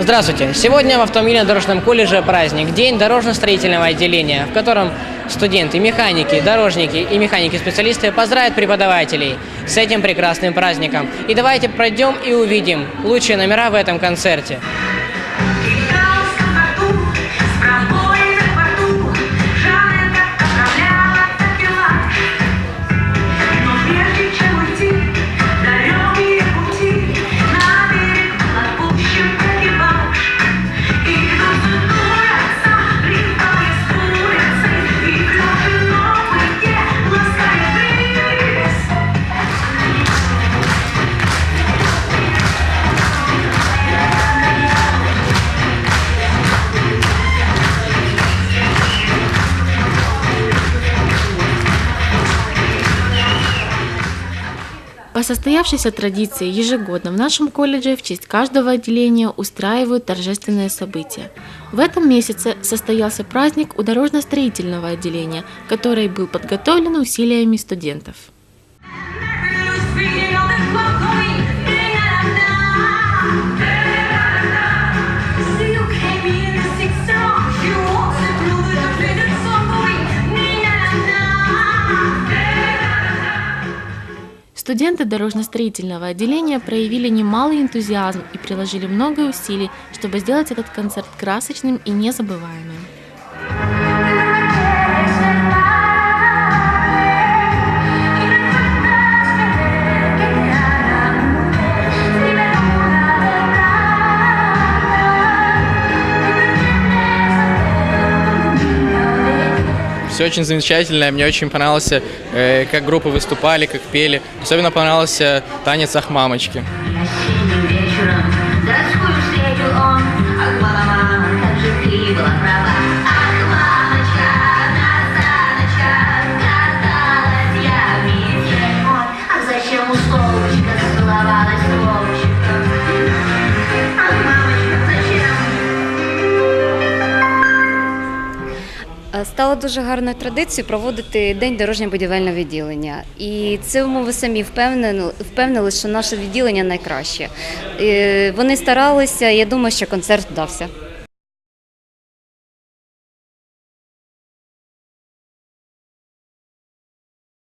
Здравствуйте! Сегодня в автомобильно-дорожном колледже праздник – День дорожно-строительного отделения, в котором студенты, механики, дорожники и механики-специалисты поздравят преподавателей с этим прекрасным праздником. И давайте пройдем и увидим лучшие номера в этом концерте. По состоявшейся традиции ежегодно в нашем колледже в честь каждого отделения устраивают торжественные события. В этом месяце состоялся праздник у дорожно-строительного отделения, который был подготовлен усилиями студентов. Студенты дорожно-строительного отделения проявили немалый энтузиазм и приложили много усилий, чтобы сделать этот концерт красочным и незабываемым. Все очень замечательно. Мне очень понравилось, э, как группы выступали, как пели. Особенно понравился танец «Ах, мамочки». Осенним Стало дуже гарною традицією проводити день дорожньо-будівельного відділення. І цьому ви самі впевнили, впевнили, що наше відділення найкраще. Е, Вони старалися, я думаю, що концерт вдався.